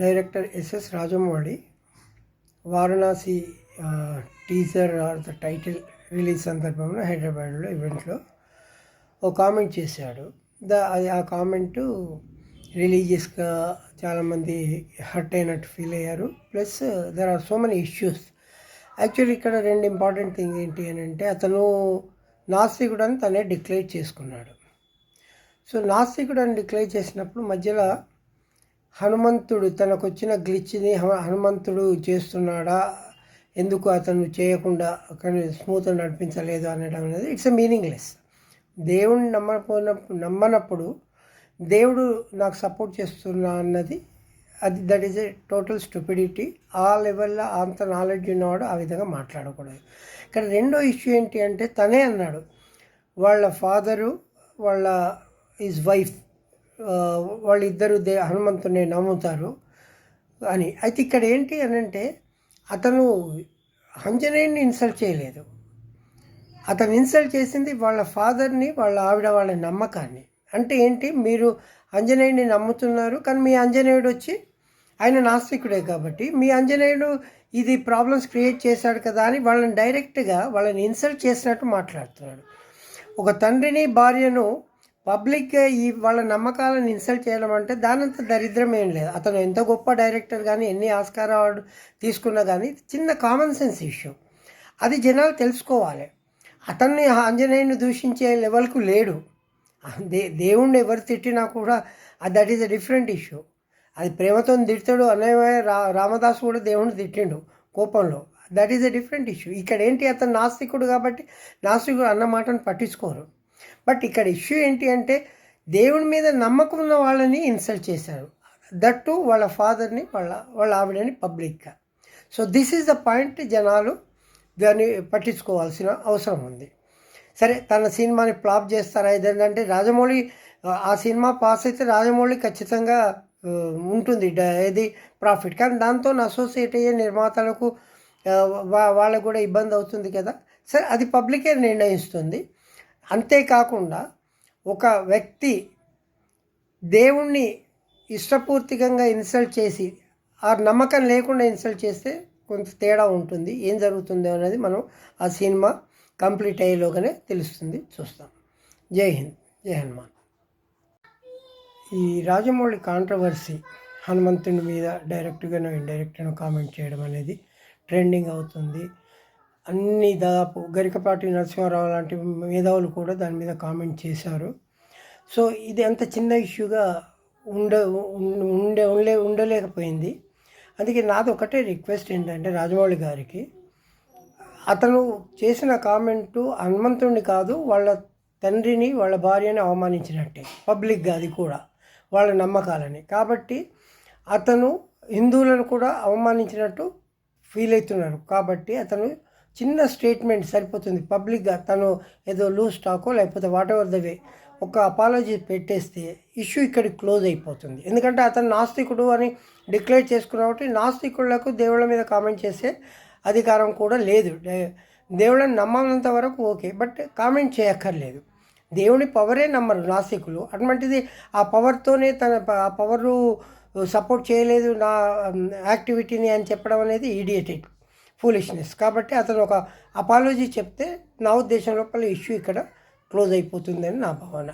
Director SS Rajamouli Varanasi teaser or the title release సందర్భంలో హైదరాబాద్లో ఈవెంట్లో ఒక కామెంట్ చేశాడు. ద అది ఆ కామెంటు రిలీజియస్గా చాలామంది హర్ట్ అయినట్టు ఫీల్ అయ్యారు. Plus there are so many issues actually ఇక్కడ రెండు ఇంపార్టెంట్ థింగ్ ఏంటి అని అంటే అతను నాస్తికుడని అని తనే డిక్లేర్ చేసుకున్నాడు. సో నాస్తికుడు అని డిక్లేర్ చేసినప్పుడు మధ్యలో హనుమంతుడు తనకొచ్చిన గ్లిచ్ని హనుమంతుడు చేస్తున్నాడా? ఎందుకు అతను చేయకుండా కానీ స్మూత్ నడిపించలేదు అనడం అనేది ఇట్స్ ఎ మీనింగ్లెస్. దేవుడిని నమ్మకపోయినప్పుడు నమ్మనప్పుడు దేవుడు నాకు సపోర్ట్ చేస్తున్నా అన్నది అది that is a total stupidity. ఆ లెవెల్లో అంత నాలెడ్జ్ ఉన్నవాడు ఆ విధంగా మాట్లాడకూడదు. ఇక్కడ రెండో ఇష్యూ ఏంటి అంటే తనే అన్నాడు వాళ్ళ ఫాదరు వాళ్ళ ఈజ్ వైఫ్ వాళ్ళిద్దరు దే హనుమంతుని నమ్ముతారు అని. అయితే ఇక్కడ ఏంటి అని అంటే అతను అంజనేయుని ఇన్సల్ట్ చేయలేదు. అతను ఇన్సల్ట్ చేసింది వాళ్ళ ఫాదర్ని వాళ్ళ ఆవిడ వాళ్ళ నమ్మకాన్ని. అంటే ఏంటి? మీరు అంజనేయుడిని నమ్ముతున్నారు కానీ మీ అంజనేయుడు వచ్చి ఆయన నాస్తికుడే కాబట్టి మీ అంజనేయుడు ఇది ప్రాబ్లమ్స్ క్రియేట్ చేశాడు కదా అని వాళ్ళని డైరెక్ట్గా వాళ్ళని ఇన్సల్ట్ చేసినట్టు మాట్లాడుతున్నాడు. ఒక తండ్రిని భార్యను పబ్లిక్ ఈ వాళ్ళ నమ్మకాలను ఇన్సల్ట్ చేయడం అంటే దానంత దరిద్రం ఏం లేదు. అతను ఎంత గొప్ప డైరెక్టర్ కానీ ఎన్ని ఆస్కార్ అవార్డు తీసుకున్నా కానీ చిన్న కామన్ సెన్స్ ఇష్యూ అది జనాలు తెలుసుకోవాలి. అతన్ని ఆంజనేయుని దూషించే లెవెల్కు లేడు. దే దేవుణ్ణి ఎవరు తిట్టినా కూడా that is a different issue అది ప్రేమతో తిడతాడు అనే రా రామదాసు కూడా దేవుణ్ణి తిట్టిండు కోపంలో. That is a different issue ఇక్కడ ఏంటి అతను నాస్తికుడు కాబట్టి నాస్తికుడు అన్న మాటను పట్టించుకోరు. బట్ ఇక్కడ ఇష్యూ ఏంటి అంటే దేవుని మీద నమ్మకం ఉన్న వాళ్ళని ఇన్సల్ట్ చేశారు. దట్టు వాళ్ళ ఫాదర్ని వాళ్ళ వాళ్ళ ఆవిడని పబ్లిక్గా so this is the point జనాలు దాన్ని పట్టించుకోవాల్సిన అవసరం ఉంది. సరే తన సినిమాని ఫ్లాప్ చేస్తారా? ఏదంటే రాజమౌళి ఆ, సినిమా పాస్ అయితే రాజమౌళి ఖచ్చితంగా ఉంటుంది. డ- ఇది ప్రాఫిట్ కానీ దాంతో అసోసియేట్ అయ్యే నిర్మాతలకు వా- వాళ్ళకు కూడా ఇబ్బంది అవుతుంది కదా? సరే అది పబ్లికే నిర్ణయిస్తుంది. అంతేకాకుండా ఒక వ్యక్తి దేవుణ్ణి ఇష్టపూర్తికంగా ఇన్సల్ట్ చేసి ఆ నమ్మకం లేకుండా ఇన్సల్ట్ చేస్తే కొంత తేడా ఉంటుంది. ఏం జరుగుతుందో అనేది మనం ఆ సినిమా కంప్లీట్ అయ్యేలోగానే తెలుస్తుంది. చూస్తాం. జై హింద్. జై హనుమాన్. ఈ రాజమౌళి కాంట్రవర్సీ హనుమంతుని మీద డైరెక్ట్గానో ఇండైరెక్ట్గానో కామెంట్ చేయడం అనేది ట్రెండింగ్ అవుతుంది. అన్ని దాదాపు గరికపాటి నరసింహారావు లాంటి మేధావులు కూడా దాని మీద కామెంట్ చేశారు. సో ఇది అంత చిన్న ఇష్యూగా ఉండ ఉండే ఉండలే ఉండలేకపోయింది. అందుకే నాది ఒకటే రిక్వెస్ట్ ఏంటంటే రాజమౌళి గారికి అతను చేసిన కామెంటు హనుమంతుడిని కాదు వాళ్ళ తండ్రిని వాళ్ళ భార్యని అవమానించినట్టే పబ్లిక్గా అది కూడా వాళ్ళ నమ్మకాలని. కాబట్టి అతను హిందువులను కూడా అవమానించినట్టు ఫీల్ అవుతున్నారు. కాబట్టి అతను చిన్న స్టేట్మెంట్ సరిపోతుంది. పబ్లిక్గా తను ఏదో లూజ్ టాకో లేకపోతే వాట్ ఎవర్ ద వే ఒక అపాలజీ పెట్టేస్తే ఇష్యూ ఇక్కడికి క్లోజ్ అయిపోతుంది. ఎందుకంటే అతను నాస్తికుడు అని డిక్లేర్ చేసుకున్న కాబట్టి నాస్తికులకు దేవుళ్ళ మీద కామెంట్ చేసే అధికారం కూడా లేదు. దేవుళ్ళని నమ్మనంత వరకు ఓకే బట్ కామెంట్ చేయక్కర్లేదు. దేవుని పవరే నమ్మరు నాస్తికులు. అటువంటిది ఆ పవర్తోనే తన ప- ఆ పవరు సపోర్ట్ చేయలేదు నా యాక్టివిటీని అని చెప్పడం అనేది ఈడియేటెడ్ ఫూలిష్నెస్ కాబట్టి అతను ఒక అపాలజీ చెప్తే నా ఉద్దేశం లోపల ఇష్యూ ఇక్కడ క్లోజ్ అయిపోతుందని నా భావన.